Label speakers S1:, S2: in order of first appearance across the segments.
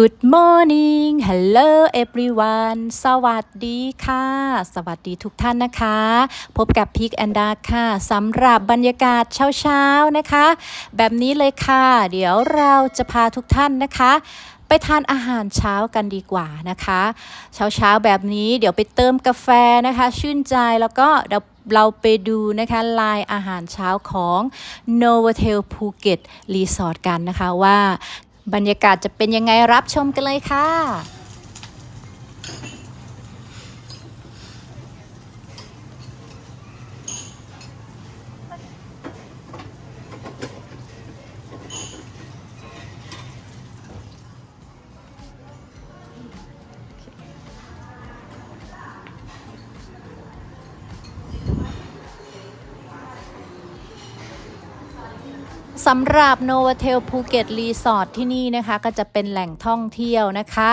S1: Good morning Hello everyone สวัสดีค่ะ สวัสดีทุกท่านนะคะ พบกับพิกแอนดาค่ะสำหรับบรรยากาศเช้าๆนะคะ แบบนี้เลยค่ะ เดี๋ยวเราจะพาทุกท่านนะคะ ไปทานอาหารเช้ากันดีกว่านะคะ เช้าๆแบบนี้เดี๋ยวไปเติมกาแฟนะคะ ชื่นใจแล้วก็เดี๋ยวเราไปดูนะคะลายอาหารเช้าของ Novotel Phuket Resort กันนะคะว่า บรรยากาศจะเป็นยังไงรับชมกันเลยค่ะ สำหรับ Novotel Phuket Resort ที่นี่นะคะ ก็จะเป็นแหล่งท่องเที่ยวนะคะ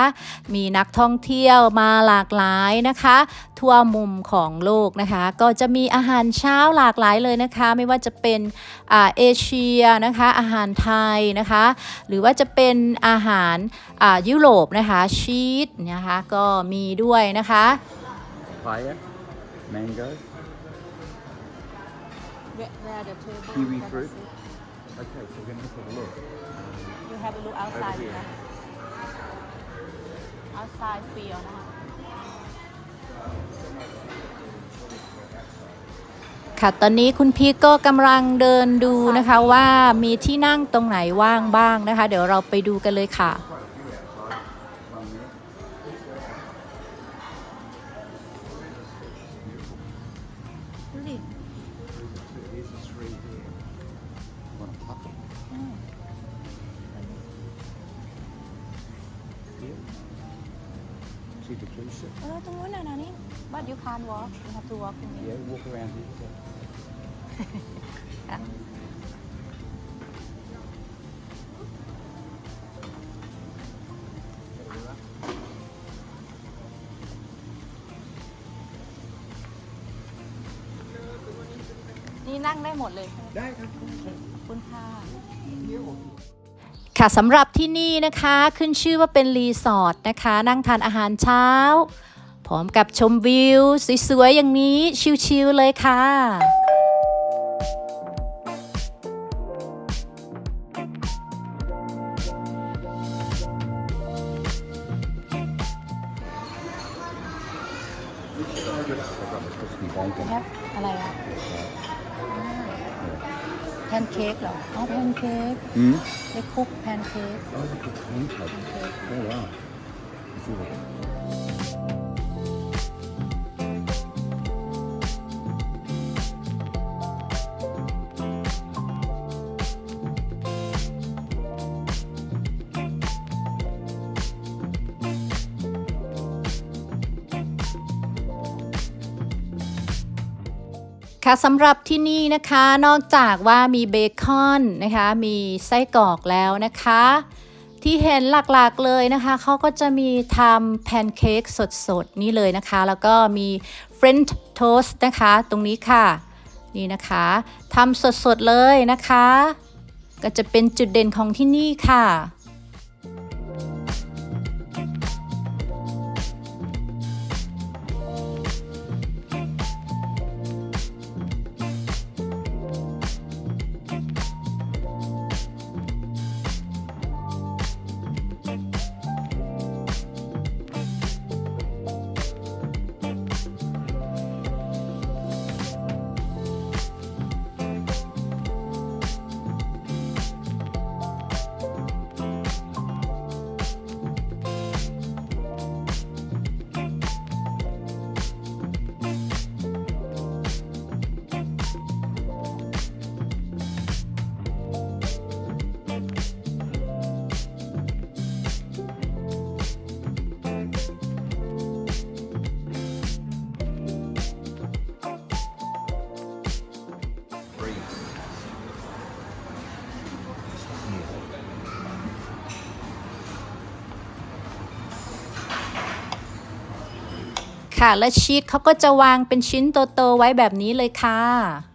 S1: มีนักท่องเที่ยวมาหลากหลายนะคะ ทั่วมุมของโลกนะคะ ก็จะมีอาหารเช้าหลากหลายเลยนะคะ ไม่ว่าจะเป็นอ่าเอเชียนะคะ อาหารไทยนะคะ หรือว่าจะเป็นอาหารอ่ายุโรปนะคะชีสนะคะก็มีด้วยนะคะ
S2: papaya, mango, kiwi fruit. Okay, so we're going to have a look.
S1: You have a look outside
S2: Over here.
S1: นะ outside feel นะคะ ค่ะ ตอนนี้คุณพีทก็กำลังเดินดูนะคะว่ามีที่นั่งตรงไหนว่างบ้างนะคะ เดี๋ยวเราไปดูกันเลยค่ะ
S2: One there.
S1: ดูดิ
S2: There's a three here. Want a pup? Here. See the cruise ship?
S1: เออตรงนู้นน่ะนะนี่ but you can't walk you have to walk in here
S2: Yeah, walk around here.
S1: ค่ะนี่นั่งได้หมดเลยใช่ไหม
S2: ได้ครับ
S1: ขอบคุณค่ะ ค่ะสำหรับที่นี่นะคะขึ้นชื่อว่าเป็นรีสอร์ทนะคะ นั่งทานอาหารเช้า พร้อมกับชมวิว สวยๆ อย่างนี้ชิลๆเลยค่ะอะไรอะ พนเค้กเหรออ๋อแพนเค้ก
S2: Hmm?
S1: ได้คุกแพนเค้ก
S2: Oh, look at pancake. Oh, wow. Let's see what-
S1: ค่ะสำหรับที่นี่นะคะนอกจากว่ามีเบคอนนะคะมีไส้กรอกแล้วนะคะ ที่เห็นหลักๆเลยนะคะเขาก็จะมีทำแพนเค้กสดๆ นี่เลยนะคะ แล้วก็มีเฟรนช์โทสต์นะคะ ตรงนี้ค่ะ นี่นะคะทำสดๆเลยนะคะ ก็จะเป็นจุดเด่นของที่นี่ค่ะ ค่ะ และชีสเขาก็จะวางเป็นชิ้นโตๆไว้แบบนี้เลยค่ะ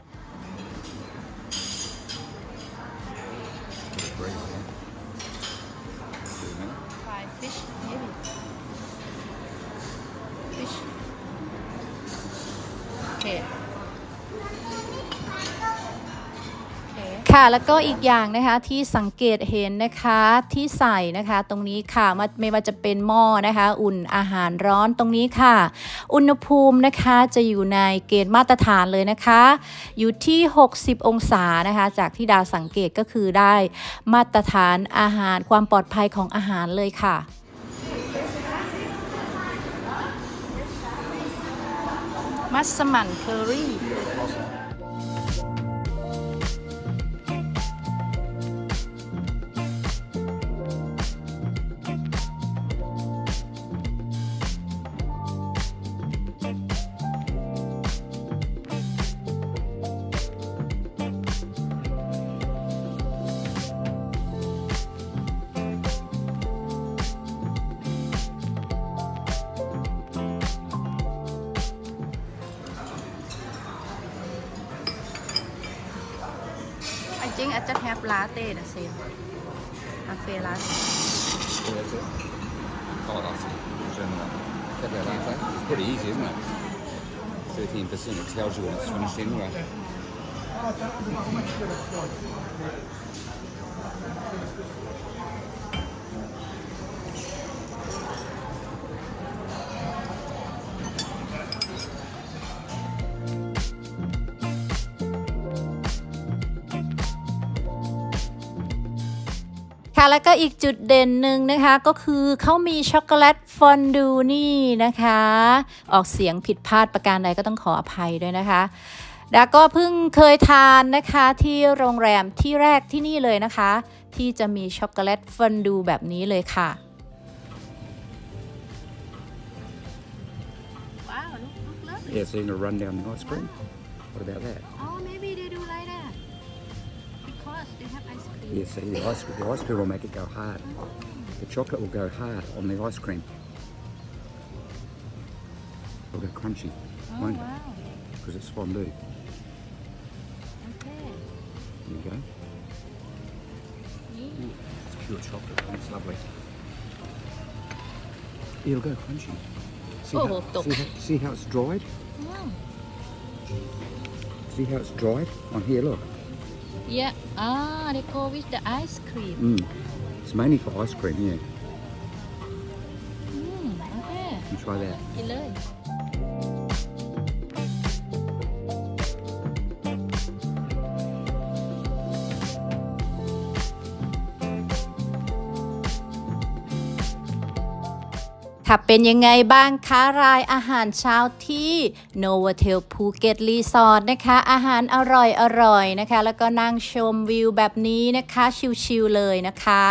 S1: ค่ะแล้วก็อีกอย่างนะคะที่สังเกตเห็นนะคะที่ใส่นะคะตรงนี้ค่ะมไม่ว่าจะเป็นหม้อนะคะ อุ่นอาหารร้อนตรงนี้ค่ะ อุณหภูมินะคะจะอยู่ในเกณฑ์มาตรฐานเลยนะคะ อยู่ที่ 60 องศานะคะ จากที่ดาวสังเกตก็คือได้มาตรฐานอาหารความปลอดภัยของอาหารเลยค่ะมัสมั่นเคอรี่ think I just have latte the same cafe latte
S2: Oh, that's it. General. Cafe latte. It's pretty easy, isn't it? Thirteen percent. It tells you when it's finished anyway.
S1: แล้วก็อีกจุดเด่นหนึ่งนะคะก็คือเขามีช็อกโกแลตฟอนดูนี่นะคะ ออกเสียงผิดพลาดประการใดก็ต้องขออภัยด้วยนะคะดาก็เพิ่งเคยทานนะคะที่โรงแรมที่แรกที่นี่เลยนะคะ ที่จะมีช็อกโกแลตฟอนดูแบบนี้เลยค่ะว้าว look look lovely
S2: Yeah, so you're gonna run down the ice cream. What about that?
S1: oh maybe they do like that because they have ice cream
S2: Yeah, see the ice the ice cream will make it go hard. The chocolate will go hard on the ice cream. It'll go crunchy,
S1: oh
S2: won't it? Because it's fondue.
S1: okay
S2: There you go. It's pure chocolate. and It's lovely. It'll go crunchy. See,
S1: Oh,
S2: how, see, how, see how it's dried?
S1: wow
S2: See how it's dried on here? Look.
S1: Yeah, ah, they go with the ice cream.
S2: Mm. It's mainly for ice cream. Yeah.
S1: อืมโอเค
S2: You try that.
S1: กินเลย ค่ะเป็นยังไงบ้างคะรายอาหารเช้าที่ Novotel Phuket Resort นะคะ อาหารอร่อยอร่อยนะคะ แล้วก็นั่งชมวิวแบบนี้นะคะ ชิลๆเลยนะคะ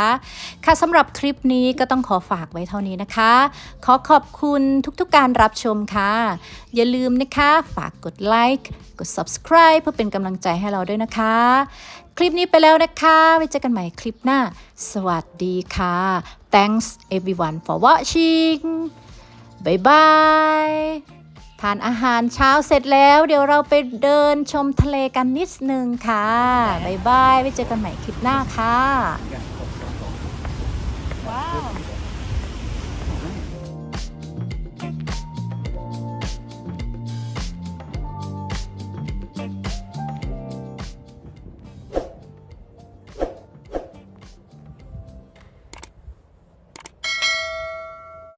S1: ค่ะสำหรับคลิปนี้ก็ต้องขอฝากไว้เท่านี้นะคะ ขอขอบคุณทุกๆการรับชมค่ะ อย่าลืมนะคะ ฝากกดไลค์กด subscribe เพื่อเป็นกำลังใจให้เราด้วยนะคะ คลิปนี้ไปแล้วนะคะไว้เจอกันใหม่คลิปหน้า สวัสดีค่ะ thanks everyone for watching บายบายทานอาหารเช้าเสร็จแล้ว เดี๋ยวเราไปเดินชมทะเลกันนิดนึงค่ะบายบายไว้เจอกันใหม่คลิปหน้าค่ะ